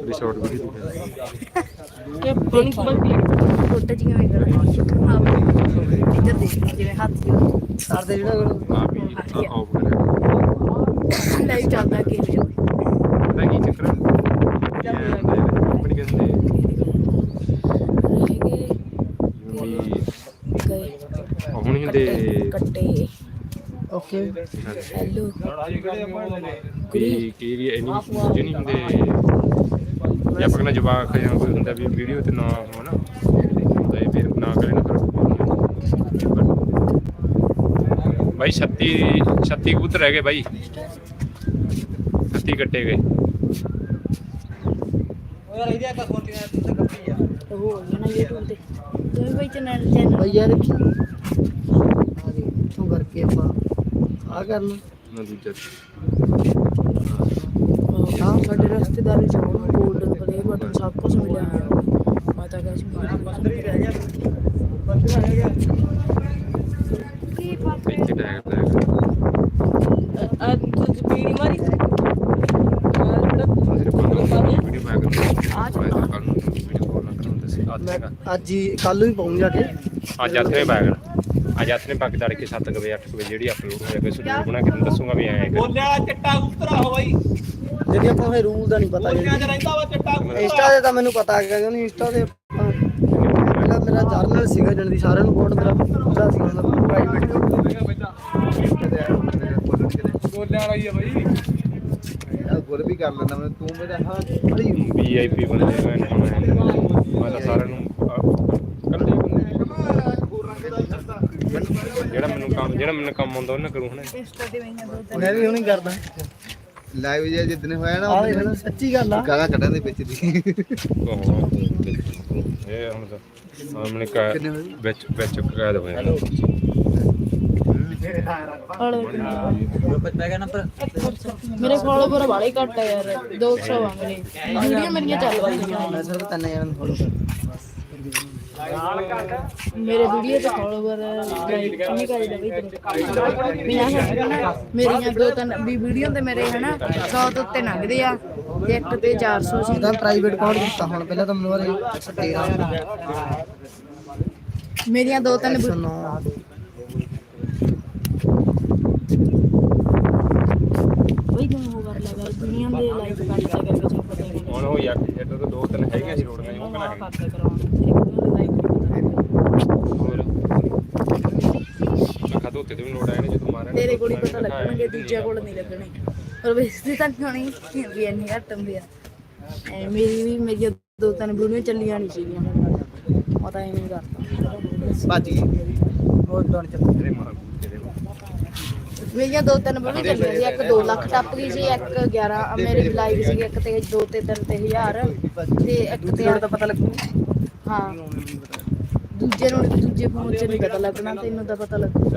Resort ਪਾਣੀ ਵੇ ਕਰਾਂ ਇੱਧਰ ਦੇਖ ਜਿਵੇਂ ਹੱਥ ਜਿਹਾ ਕਰਦੇ ਜਿਹੜਾ ਆ ਵੀ ਆਫ ਕਰਿਆ ਲਾਈਵ ਚੱਲਦਾ ਗੇਮ ਜੋ ਪਤਾ ਕੀ ਚੱਕਰ ਹੈ ਕੰਪਨੀ ਕਹਿੰਦੇ ਹੈਗੇ ਵੀ ਗਏ ਉਹ ਨਹੀਂ ਹੁੰਦੇ ਕੱਟੇ ਓਕੇ ਹੈਲੋ ਵੀ ਕੀ ਵੀ ਇੰਨੀ ਦੂਜੇ ਨਹੀਂ ਹੁੰਦੇ ਜੇ ਆਪਾਂ ਕਹਿੰਦਾ ਜਵਾਕ ਜਾਂ ਕੋਈ ਹੁੰਦਾ ਵੀ ਵੀਡੀਓ ਤੇ ਨਾ ਹੋ ਨਾ ਹੁੰਦਾ ਇਹ ਫਿਰ ਨਾ ਕਰੇ ਨਾ ਫਿਰ ਬਾਈ 36 36 ਕਬੂਤਰ ਰਹਿ ਗਏ ਬਾਈ। 36 ਕੱਟੇ ਗਏ। ਉਹ ਹੋ ਗਿਆ ਨਾ YouTube ਤੇ ਤੁਸੀਂ ਬਈ ਚੈਨਲ ਚੈਨਲ। ਬਈ ਯਾਰ ਆ ਦੇ ਇੱਥੋਂ ਕਰਕੇ ਆਪਾਂ ਆ ਕਰਨਾ। ਨਾ ਦੂਜਾ ਹਾਂ ਸਾਡੇ ਰਸਤੇਦਾਰੀ ਚ ਹੁਣ ਗੋਲਡਨ ਪਲੇ ਬਟਨ ਸਭ ਕੁਝ ਮਿਲਿਆ। ਹੋਇਆ ਮਾਤਾ ਕਾ ਇੱਥੇ ਟੈਗ ਟੈਗ ਅੱਜ ਬੀੜੀ ਮਾਰੀ ਸਿਰਫ ਬੰਦ ਵੀਡੀਓ ਪਾਇਆ ਕਰੋ ਆ ਜਾ। ਮੈਂ ਕੱਲ ਨੂੰ ਵੀਡੀਓ ਕਾਲ ਨਾ ਕਰਾਂ ਦੱਸੇ ਅੱਜ ਅੱਜ ਹੀ ਕੱਲ ਨੂੰ ਹੀ ਪਾਉਂ ਜਾ ਕੇ। ਅੱਜ ਆਥਰੇ ਪਾਇਆ ਕਰ ਅੱਜ ਆਥਰੇ ਪਾ ਕੇ ਤੜਕੇ 7 ਵਜੇ 8 ਵਜੇ ਜਿਹੜੀ ਅਪਲੋਡ ਹੋਇਆ ਕੋਈ ਸ਼ਡਿਊਲ ਬਣਾ ਕੇ ਤੁਹਾਨੂੰ ਦੱਸੂਗਾ ਵੀ ਐਂ ਕਰ। ਬੋਲਿਆ ਚਿੱਟਾ ਉਤਰਾ ਹੋ ਬਾਈ। ਜਿਹੜੀ ਆਪਾਂ ਨੂੰ ਰੂਲ ਦਾ ਨਹੀਂ ਪਤਾ ਬੋਲਿਆ ਚ ਰਹਿੰਦਾ ਵਾ ਚਿੱਟਾ ਇੰਸਟਾ ਦੇ ਤਾਂ ਮੈਨੂੰ ਪਤਾ ਹੈਗਾ ਕਿਉਂਕਿ ਇੰਸਟਾ ਦੇ ਆਪਾਂ- ਪਹਿਲਾਂ ਮੇਰਾ ਜਰਨਲ ਸੀਗਾ ਜਣ ਦੀ ਸਾਰਿਆਂ ਨੂੰ ਕੋਡ ਮੇਰਾ ਪੂਰਾ ਸੀਗਾ ਮਤਲਬ ਪ੍ਰਾਈਵੇਟ ਬੋਲਿਆ ਵਾਲਾ ਹੀ ਆ ਬਾਈ। ਗੁਰ ਵੀ ਕਰ ਲੈਂਦਾ ਮੈਂ ਤੂੰ ਮੇਰਾ ਹਾਂ ਬੜੀ ਵੀਆਈਪੀ ਬੰਦੇ ਮੈਂ ਮੈਂ ਤਾਂ ਸਾਰਿਆਂ ਨੂੰ ਕੱਲੇ ਜਿਹੜਾ ਮੈਨੂੰ ਕੰਮ ਜਿਹੜਾ ਮੈਨੂੰ ਕੰਮ ਆਉਂਦਾ ਉਹਨਾਂ ਕਰੂ ਹੁਣ। ਇੰਸਟਾ ਤੇ ਵਈਆਂ ਦੋ ਤਿੰਨ? ਮੈਂ ਵੀ ਹੁਣੀ ਕਰਦਾ। ਲਾਈਵ ਜੇ ਜਿੱਦਨੇ ਹੋਇਆ ਨਾ ਆ ਦੇਖ ਲੈ, ਸੱਚੀ ਗੱਲ ਆ। ਗਾਲਾਂ ਕੱਢਾਂ ਦੇ ਵਿੱਚ ਦੀ। ਇਹ ਹੁਣ ਤਾਂ ਸਾਹਮਣੇ ਕਾ? ਵਿੱਚ ਵਿੱਚ ਕੈਦ ਹੋਇਆ। ਮੇਰੇ ਫੋਲੋਵਰ ਵਾਲੇ ਘੱਟ ਆ ਯਾਰ 200 ਆ ਮੇਰੇ ਵੀਡੀਓ ਮੇਰੀਆਂ ਚੱਲ ਰਹੀਆਂ ਮੈਂ ਸਿਰਫ ਤਿੰਨ ਜਣਾਂ ਨੂੰ ਫੋਲੋ ਮੇਰੇ ਵੀਡੀਓ ਤੇ ਫੋਲੋਵਰ ਲਾਈਕ ਕਿੰਨੇ ਕਰੀ ਦਾ ਬਈ ਤੇਰੇ ਪੰਜਾਹ ਮੇਰੀਆਂ ਦੋ ਤਿੰਨ ਵੀ ਵੀਡੀਓ ਤੇ ਮੇਰੇ ਹਨਾ 100 ਤੋਂ ਉੱਤੇ ਲੰਘਦੇ ਆ ਤੇ ਇੱਕ ਤੇ 400 ਸੀ ਇਹਦਾ ਪ੍ਰਾਈਵੇਟ ਕੋਡ ਦਿੱਤਾ ਹੁਣ ਪਹਿਲਾਂ ਤਾਂ ਮੈਨੂੰ ਬਾਰੇ 113 ਮੇਰੀਆਂ ਦੋ ਤਿੰਨ ਵੀ- 109 ਬਈ ਤੂੰ ਉਹ ਕਰ ਲਿਆ ਕਰ ਦੁਨੀਆ ਦੇ ਲਾਈਕ ਕਰ ਲਿਆ ਕਰ ਕੁਝ ਪਤਾ ਹੀ ਨਹੀਂ ਹੁਣ ਉਹ ਯਾਰ ਤਾਂ ਦੋ ਤਿੰਨ ਹੈਗੀਆਂ ਸੀ ਰੋਡ ਉਹ ਕਨਾ ਹੈਗੀ ਕਰਦੇ ਕਰਾਉਣ ਤੇਰੇ ਕੋਲ ਲਾਈਕ ਹੋਰ ਮੈਂ ਤੇ ਵੀ ਲੋੜ ਆਏ ਨੇ ਜਦੋਂ ਮਾਰਿਆ ਤੇਰੇ ਕੋਲ ਹੀ ਪਤਾ ਲੱਗਣਗੇ ਦੂਜਿਆਂ ਕੋਲ ਨਹੀਂ ਲੱਗਣੇ। ਪਰ ਬੇਇੱਜ਼ਤੀ ਤਾਂ ਹੋਣੀ ਵੀ ਇੰਨੀ ਘੱਟ ਹੁੰਦੀ ਆ। ਐ ਮੇਰੀ ਵੀ ਮੇਰੀਆਂ ਦੋ ਤਿੰਨ ਵੀਡੀਓ ਚੱਲੀਆਂ ਨਹੀਂ ਸੀਗੀਆਂ। ਪਤਾ ਹੀ ਨਹੀਂ ਕਰਦਾ ਭੱਜ ਗਈ। ਹੋਰ ਡਨ ਚੱਲ ਤੇਰੇ ਮਾਰ ਮੇਰੀਆਂ ਦੋ ਤਿੰਨ ਵੀਡੀਓ ਚੱਲੀਆਂ ਸੀ ਇੱਕ 2 ਲੱਖ ਟੱਪ ਗਈ ਸੀ ਇੱਕ 11 ਮੇਰੇ ਲਾਈਕ ਸੀ ਇੱਕ ਤੇ 2 ਤੇ 3 ਤੇ 1000 ਤੇ ਇੱਕ ਤੇ ਤੇ ਤਾਂ ਪਤਾ ਲੱਗੂ। ਹਾਂ। ਦੂਜੇ ਨੂੰ ਦੂਜੇ ਫੋਨ 'ਚ ਨਹੀਂ ਪਤਾ ਲੱਗਣਾ ਤੈਨੂੰ ਤਾਂ ਪਤਾ ਲੱਗੂ।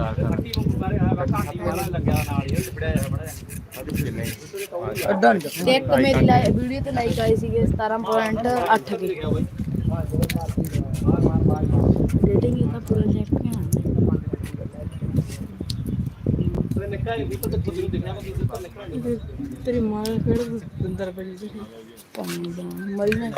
ਅੱਡਾ ਨਹੀਂ ਤੇ ਇੱਕ ਮੇਰੀ ਵੀਡੀਓ ਤੇ ਲਾਈਕ ਆਈ ਸੀਗੇ 17.8 ਕੇ। ਰੇਟਿੰਗ ਇਹਦਾ ਪੂਰਾ ਚੈੱਕ ਕਰਨਾ ਨਿਕਲ ਨਹੀਂ ਪਤਾ ਖੁਦ ਨੂੰ ਦੇਖਣਾ ਕਿ ਕਿੱਥੇ ਨਿਕਲਣਾ ਨਹੀਂ ਤੇਰੀ ਮਾਂ ਕਿਹੜਾ ਦੰਦਰ ਪਈ ਸੀ? ਕੰਮ ਦਾ ਮਰੀ ਨਾ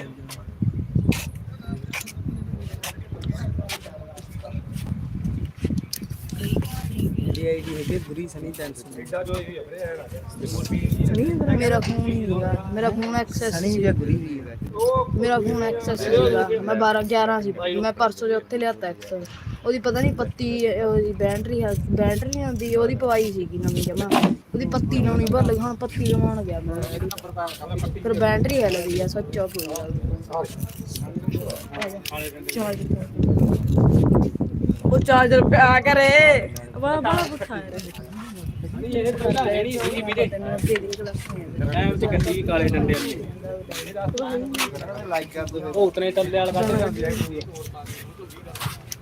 ਇਹ ਆਈਡੀ ਹੈਗੇ ਬੁਰੀ ਸਨੀ ਟੈਂਸ਼ਨ ਮੇਰਾ ਫੋਨ ਹੀ ਹੈਗਾ ਮੇਰਾ ਫੋਨ ਐਕਸੈਸ ਸਨੀ ਜਾਂ ਬੁਰੀ ਵੀ ਹੈ ਮੇਰਾ ਫੋਨ ਐਕਸੈਸ ਸੀਗਾ ਮੈਂ 12 11 ਸੀ। ਮੈਂ ਪਰਸੋਂ ਦੇ ਉੱਥੇ ਲਿਆਤਾ ਐਕਸੈਸ ਉਹਦੀ ਪਤਾ ਨਹੀਂ ਪੱਤੀ ਉਹਦੀ ਬੈਟਰੀ ਬੈਟਰੀ ਨਹੀਂ ਹੁੰਦੀ ਉਹਦੀ ਪਵਾਈ ਸੀਗੀ ਨਵੀਂ ਜਮਾ। ਉਹਦੀ ਪੱਤੀ ਲਾਉਣੀ ਭੁੱਲ ਗਈ ਹੁਣ ਪੱਤੀ ਲਵਾਉਣ ਗਿਆ ਮੈਂ। ਫਿਰ ਬੈਟਰੀ ਹੈ ਲੱਗੀ ਆ ਸਵਿਚ ਆਫ ਹੋ ਗਿਆ ਚਾਰਜ ਉਹ ਚਾਰਜਰ ਪਿਆ ਕਰੇ ਬੜਾ ਬੜਾ ਪੁੱਠਾ ਹੈ ਨਹੀਂ ਇਹ ਤਾਂ ਲੈਣੀ ਸੀਗੀ ਵੀਰੇ ਤੈਨੂੰ ਦੇ ਦੇ ਕਲਾਸ ਐ ਉੱਤੇ ਗੱਡੀ ਕਾਲੇ ਡੰਡੇ ਵਾਲੀ ਲਾਈਕ ਕਰ ਦੋ ਉਹ ਉਤਨੇ ਟੱਲੇ ਵਾਲਾ ਕੱਢ ਜਾਂਦੀ ਹੈ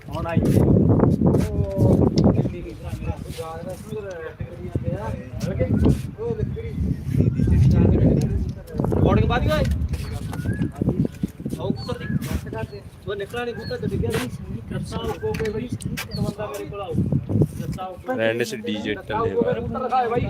ਹੁਣ ਆਈ ਰਿਕਾਰਡਿੰਗ ਬਾਦੀ ਓਏ ਆਉ ਕੁੱਤਰ ਦੀ ਉਹ ਨਿਕਲਣਾ ਨਹੀਂ ਕੁੱਤਰ ਤੇ ਡਿੱਗਿਆ ਨਹੀਂ। ਕਰਸਾ ਕੋ ਕੋਈ ਬਈ ਬੰਦਾ ਮੇਰੇ ਕੋਲ ਆਉ ਜੱਸਾ ਰੈਂਡ ਸ ਡੀਜੇ ਟੱਲੇ ਕੁੱਤਰ ਦਿਖਾਏ ਬਾਈ।